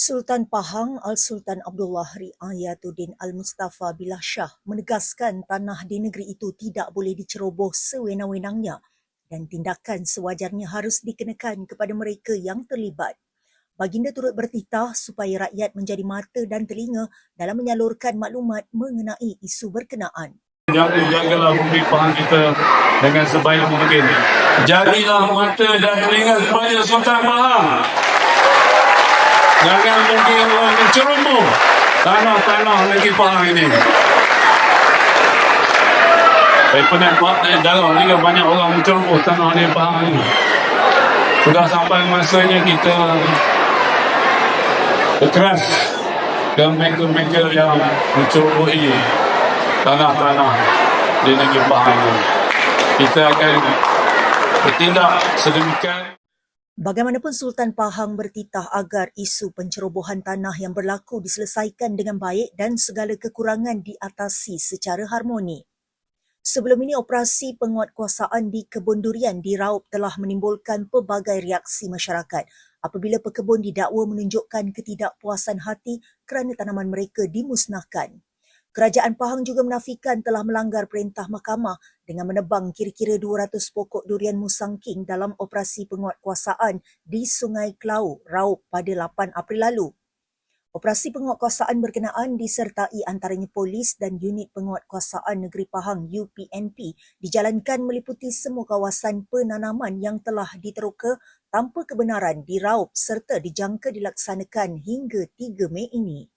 Sultan Pahang Al-Sultan Abdullah Riayatuddin Al-Mustafa Billah Shah menegaskan tanah di negeri itu tidak boleh diceroboh sewenang-wenangnya dan tindakan sewajarnya harus dikenakan kepada mereka yang terlibat. Baginda turut bertitah supaya rakyat menjadi mata dan telinga dalam menyalurkan maklumat mengenai isu berkenaan. Jaga-jagalah bumi Pahang kita dengan sebaik mungkin. Jadilah mata dan telinga kepada Sultan Pahang. Jangan mungkin orang menceroboh tanah-tanah negeri Pahang ini. Saya pernah buat eh, dalam kan banyak orang menceroboh tanah negeri Pahang ini. Sudah sampai masanya kita berkeras dan mereka-mereka yang mencerobohi tanah-tanah di negeri Pahang ini. Kita akan bertindak sedemikian. Bagaimanapun Sultan Pahang bertitah agar isu pencerobohan tanah yang berlaku diselesaikan dengan baik dan segala kekurangan diatasi secara harmoni. Sebelum ini, operasi penguatkuasaan di Kebun Durian di Raup telah menimbulkan pelbagai reaksi masyarakat apabila pekebun didakwa menunjukkan ketidakpuasan hati kerana tanaman mereka dimusnahkan. Kerajaan Pahang juga menafikan telah melanggar perintah mahkamah dengan menebang kira-kira 200 pokok durian Musang King dalam operasi penguatkuasaan di Sungai Kelau, Raup pada 8 April lalu. Operasi penguatkuasaan berkenaan disertai antaranya polis dan unit penguatkuasaan negeri Pahang UPNP dijalankan meliputi semua kawasan penanaman yang telah diteroka tanpa kebenaran di Raup serta dijangka dilaksanakan hingga 3 Mei ini.